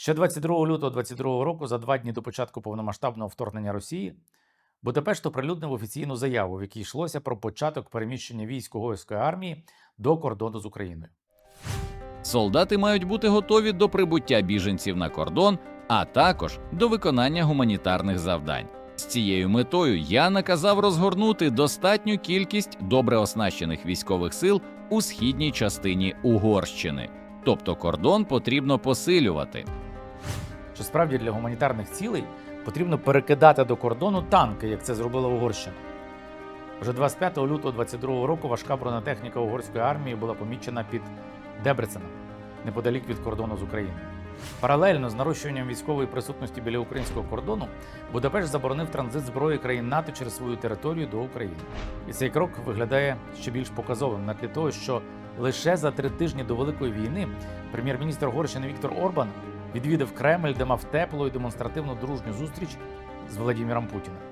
Ще 22 лютого 2022 року, за два дні до початку повномасштабного вторгнення Росії, Будапешт оприлюднив офіційну заяву, в якій йшлося про початок переміщення військ угорської армії до кордону з Україною. Солдати мають бути готові до прибуття біженців на кордон, а також до виконання гуманітарних завдань. З цією метою я наказав розгорнути достатню кількість добре оснащених військових сил у східній частині Угорщини. Тобто кордон потрібно посилювати. Що справді для гуманітарних цілей потрібно перекидати до кордону танки, як це зробила Угорщина. Вже 25 лютого 22 року важка бронетехніка угорської армії була помічена під Дебреценом, неподалік від кордону з Україною. Паралельно з нарощуванням військової присутності біля українського кордону Будапешт заборонив транзит зброї країн НАТО через свою територію до України. І цей крок виглядає ще більш показовим на тлі того, що лише за три тижні до Великої війни прем'єр-міністр Угорщини Віктор Орбан відвідав Кремль, де мав теплу і демонстративну дружню зустріч з Володимиром Путіним.